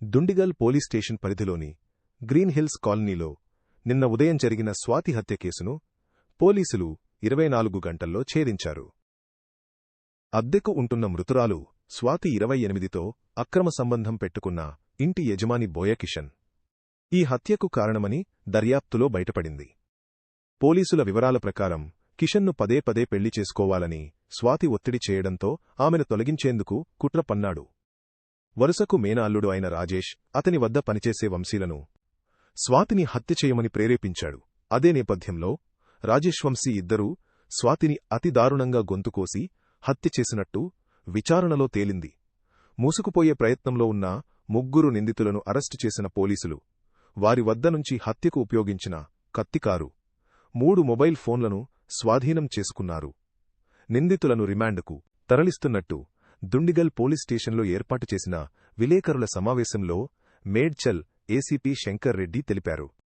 Dundigal police station పరిధిలోని green hills కాలనీలో నిన్న ఉదయం జరిగిన స్వాతి హత్య కేసును పోలీసులు ఇరవై నాలుగు గంటల్లో ఛేదించారు. అద్దెకు ఉంటున్న మృతురాలు స్వాతి ఇరవై ఎనిమిదితో అక్రమ సంబంధం పెట్టుకున్న ఇంటి యజమాని బోయకిషన్. ఈ హత్యకు కారణమని దర్యాప్తులో బయటపడింది. పోలీసుల వివరాల ప్రకారం కిషన్ను పదే పదే పెళ్ళి చేసుకోవాలని స్వాతి ఒత్తిడి చేయడంతో ఆమెను తొలగించేందుకు కుట్ర పన్నాడు. వరుసకు మేనల్లుడు అయిన రాజేష్ అతని వద్ద పనిచేసే వంశీలను స్వాతిని హత్య చేయమని ప్రేరేపించాడు. అదే నేపథ్యంలో రాజేష్ వంశీ ఇద్దరూ స్వాతిని అతి దారుణంగా గొంతుకోసి హత్య చేసినట్టు విచారణలో తేలింది. మూసుకుపోయే ప్రయత్నంలో ఉన్న ముగ్గురు నిందితులను అరెస్టు చేసిన పోలీసులు వారి వద్ద నుంచి హత్యకు ఉపయోగించిన కత్తికారు మూడు మొబైల్ ఫోన్లను స్వాధీనం చేసుకున్నారు. నిందితులను రిమాండ్కు తరలిస్తున్నట్టు దుండిగల్ పోలీస్ స్టేషన్లో ఏర్పాటు చేసిన విలేకరుల సమావేశంలో మేడ్చల్ ఏసీపీ శంకర్ రెడ్డి తెలిపారు.